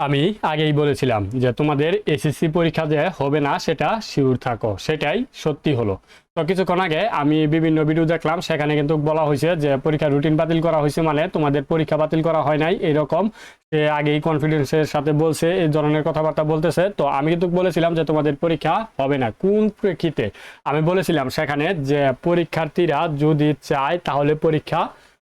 আমি আগেই বলেছিলাম যে তোমাদের এসএসসি পরীক্ষা যে হবে না সেটা শিওর থাকো, সেটাই সত্যি হলো। তো কিছুক্ষণ আগে আমি বিভিন্ন ভিডিও দেখলাম, সেখানে কিন্তু বলা হয়েছে যে পরীক্ষা রুটিন বাতিল করা হয়েছে মানে তোমাদের পরীক্ষা বাতিল করা হয় নাই, এরকম। সে আগেই কনফিডেন্সের সাথে বলছে, এই ধরনের কথাবার্তা বলতেছে। তো আমি কিন্তু বলেছিলাম যে তোমাদের পরীক্ষা হবে না। কোন প্রেক্ষিতে? আমি বলেছিলাম সেখানে যে পরীক্ষার্থীরা যদি চায় তাহলে পরীক্ষা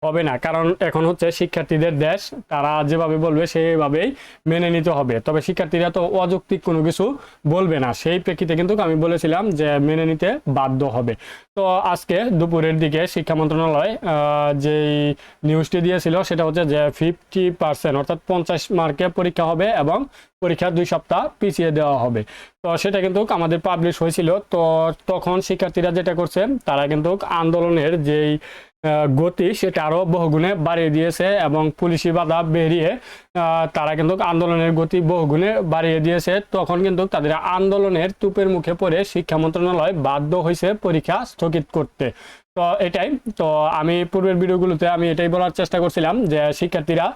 হবে না। কারণ এখন হচ্ছে শিক্ষার্থীদের দেশ, তারা যেভাবে বলবে সেভাবেই মেনে নিতে হবে। তবে শিক্ষার্থীরা তো অযৌক্তিক কোনো কিছু বলবে না। সেই প্রেক্ষিতে কিন্তু আমি বলেছিলাম যে মেনে নিতে বাধ্য হবে। তো আজকে দুপুরের দিকে শিক্ষা মন্ত্রণালয় যেই নিউজটি দিয়েছিল সেটা হচ্ছে যে ফিফটি পার্সেন্ট অর্থাৎ পঞ্চাশ মার্কে পরীক্ষা হবে এবং পরীক্ষা দুই সপ্তাহ পিছিয়ে দেওয়া হবে। তো সেটা কিন্তু আমাদের পাবলিশ হয়েছিল। তো তখন শিক্ষার্থীরা যেটা করছে, তারা কিন্তু আন্দোলনের যেই গতি সেটা আরও বহুগুণে বাড়িয়ে দিয়েছে এবং পুলিশি বাধা বেরিয়ে তারা কিন্তু আন্দোলনের গতি বহুগুণে বাড়িয়ে দিয়েছে। তখন কিন্তু তাদের আন্দোলনের তুপের মুখে পড়ে শিক্ষা মন্ত্রণালয় বাধ্য হয়েছে পরীক্ষা স্থগিত করতে। তো এটাই, তো আমি পূর্বের ভিডিওগুলোতে আমি এটাই বলার চেষ্টা করছিলাম যে শিক্ষার্থীরা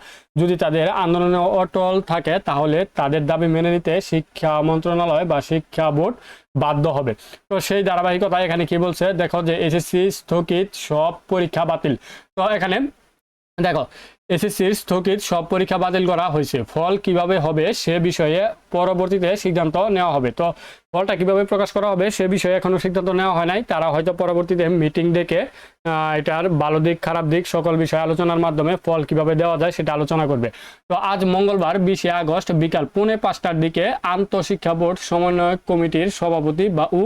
যদি তাদের আন্দোলনে অটল থাকে তাহলে তাদের দাবি মেনে নিতে শিক্ষা মন্ত্রণালয় বা শিক্ষা বোর্ড বাধ্য হবে। তো সেই ধারাবাহিকতা এখানে কি বলছে? দেখো যে এসএসসি স্থগিত, সব পরীক্ষা বাতিল। তো এখানে দেখো এসএসসির স্থগিত সব পরীক্ষা বাতিল করা হয়েছে। ফল কীভাবে হবে সে বিষয়ে পরবর্তীতে সিদ্ধান্ত নেওয়া হবে। তো ফলটা কীভাবে প্রকাশ করা হবে সে বিষয়ে এখনও সিদ্ধান্ত নেওয়া হয় নাই। তারা হয়তো পরবর্তীতে মিটিং ডেকে এটার ভালো দিক, খারাপ দিক, সকল বিষয়ে আলোচনার মাধ্যমে ফল কীভাবে দেওয়া যায় সেটা আলোচনা করবে। তো আজ মঙ্গলবার, বিশে আগস্ট বিকাল পৌনে পাঁচটার দিকে আন্তঃশিক্ষা বোর্ড সমন্বয়ক কমিটির সভাপতি বা উ,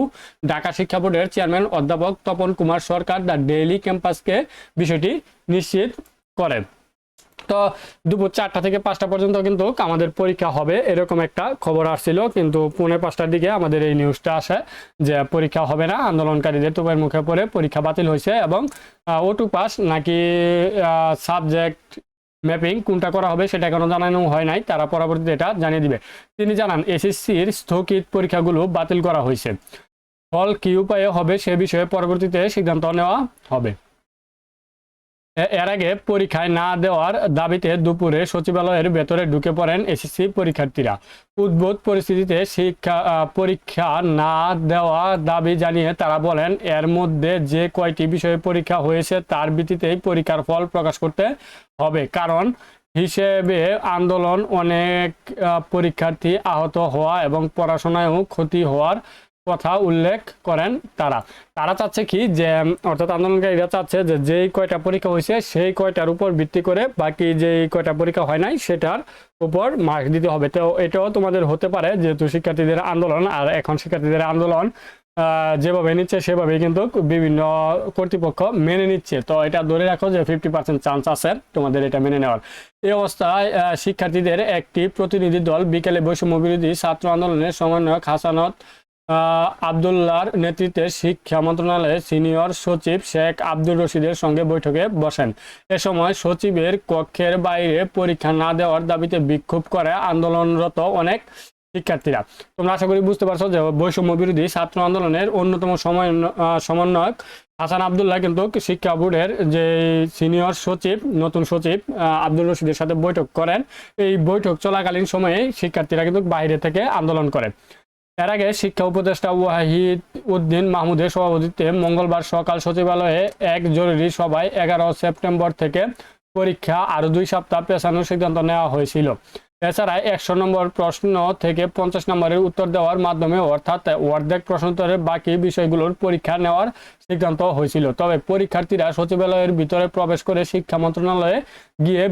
ঢাকা শিক্ষা বোর্ডের চেয়ারম্যান অধ্যাপক তপন কুমার সরকার দ্য ডেইলি ক্যাম্পাসকে বিষয়টি নিশ্চিত করেন তো দুপুর চারটা থেকে পাঁচটা পর্যন্ত কিন্তু আমাদের পরীক্ষা হবে, এরকম একটা খবর আসছিল। কিন্তু পৌনে পাঁচটার দিকে আমাদের এই নিউজটা আসে যে পরীক্ষা হবে না। আন্দোলনকারীদের তোপের মুখে পড়ে পরীক্ষা বাতিল হয়েছে এবং ওটু পাস নাকি সাবজেক্ট ম্যাপিং কোনটা করা হবে সেটা এখনও জানানো হয় নাই। তারা পরবর্তীতে এটা জানিয়ে দিবে। তিনি জানান এসএসসির স্থগিত পরীক্ষাগুলো বাতিল করা হয়েছে। ফল কি উপায়ে হবে সে বিষয়ে পরবর্তীতে সিদ্ধান্ত নেওয়া হবে। এর আগে পরীক্ষায় না দেওয়ার দাবিতে দুপুরে সচিবালয়ের ভেতরে ঢুকে পড়েন এসএসসি পরীক্ষার্থীরা। উদ্ভূত পরিস্থিতিতে শিক্ষা পরীক্ষা না দেওয়া দাবি জানিয়ে তারা বলেন, এর মধ্যে যে কয়টি বিষয়ে পরীক্ষা হয়েছে তার ভিত্তিতেই পরীক্ষার ফল প্রকাশ করতে হবে। কারণ হিসেবে আন্দোলন অনেক পরীক্ষার্থী আহত হওয়া এবং পড়াশোনায়ও ক্ষতি হওয়ার কথা উল্লেখ করেন তারা। তারা চাচ্ছে কি যে, অর্থাৎ আন্দোলনকারীরা চাচ্ছে যে যেই কয়টা পরীক্ষা হয়েছে সেই কয়টার উপর ভিত্তি করে বাকি যেই কয়টা পরীক্ষা হয় নাই সেটার উপর মার্ক দিতে হবে। তো এটাও তোমাদের হতে পারে যেহেতু শিক্ষার্থীদের আন্দোলন আর এখন শিক্ষার্থীদের আন্দোলন যেভাবে নিচ্ছে সেভাবে কিন্তু বিভিন্ন কর্তৃপক্ষ মেনে নিচ্ছে। তো এটা ধরে রাখো যে ফিফটি পার্সেন্ট চান্স আছে তোমাদের এটা মেনে নেওয়ার। এই অবস্থায় শিক্ষার্থীদের একটি প্রতিনিধি দল বিকেলে বৈষম্য বিরোধী ছাত্র আন্দোলনের সমন্বয়ক হাসানত আহ, আবদুল্লাহর নেতৃত্বে শিক্ষা মন্ত্রণালয়ের সিনিয়র সচিব শেখ আব্দুর রশিদের সঙ্গে বৈঠকে বসেন। এ সময় সচিবের কক্ষের বাইরে পরীক্ষা না দেওয়ার দাবিতে বিক্ষোভ করে আন্দোলনরত অনেক শিক্ষার্থীরা। তোমরা আশা করি বুঝতে পারছ যে বৈষম্য বিরোধী ছাত্র আন্দোলনের অন্যতম সময় সমন্বয়ক হাসান আবদুল্লাহ কিন্তু শিক্ষা বোর্ডের যে সিনিয়র সচিব নতুন সচিব আহ, আব্দুর রশিদের সাথে বৈঠক করেন। এই বৈঠক চলাকালীন সময়ে শিক্ষার্থীরা কিন্তু বাইরে থেকে আন্দোলন করে। এর আগে শিক্ষা উপদেষ্টা ওয়াহিদ উদ্দিন মাহমুদের সভাপতিত্বে মঙ্গলবার সকাল সচিবালয়ে এক জরুরি সভায় এগারো সেপ্টেম্বর থেকে পরীক্ষা আরও দুই সপ্তাহ পেছানোর সিদ্ধান্ত নেওয়া হয়েছিল। এছাড়া একশো নম্বর প্রশ্ন থেকে পঞ্চাশ নম্বরের উত্তর দেওয়ার মাধ্যমে অর্থাৎ অর্ধেক প্রশ্নোত্তরের বাকি বিষয়গুলোর পরীক্ষা নেওয়ার সিদ্ধান্ত হয়েছিল। তবে পরীক্ষার্থীরা সচিবালয়ের ভিতরে প্রবেশ করে শিক্ষা মন্ত্রণালয়ে গিয়ে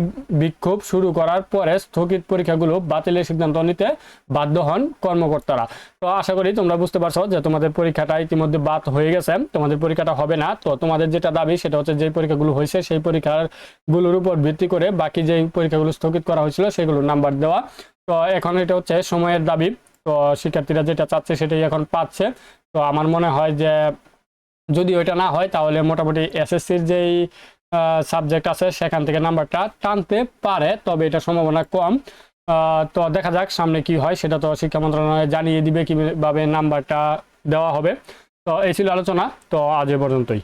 বিক্ষোভ শুরু করার পরে স্থগিত পরীক্ষাগুলো বাতিলের সিদ্ধান্ত নিতে বাধ্য হন কর্মকর্তারা। তো আশা করি তোমরা বুঝতে পারছ যে তোমাদের পরীক্ষাটা ইতিমধ্যে বাদ হয়ে গেছে। তোমাদের পরীক্ষাটা হবে না। তো তোমাদের যেটা দাবি সেটা হচ্ছে যে পরীক্ষাগুলো হয়েছে সেই পরীক্ষাগুলোর উপর ভিত্তি করে বাকি যে পরীক্ষাগুলো স্থগিত করা হয়েছিল সেগুলোর নাম্বার দেওয়া। তো এখন এটা হচ্ছে সময়ের দাবি। তো শিক্ষার্থীরা যেটা চাচ্ছে সেটাই এখন পাচ্ছে। তো আমার মনে হয় যে যদি ওইটা না হয়, তাহলে মোটামুটি এসএসসির যেই সাবজেক্ট আছে, সেখান থেকে নাম্বারটা টানতে পারে, তবে এটা সম্ভাবনা কম। তো দেখা যাক সামনে কি হয়, সেটা তো শিক্ষা মন্ত্রণালয় জানিয়ে দিবে কীভাবে নাম্বারটা দেওয়া হবে। তো এই ছিল আলোচনা, তো আজ এ পর্যন্তই।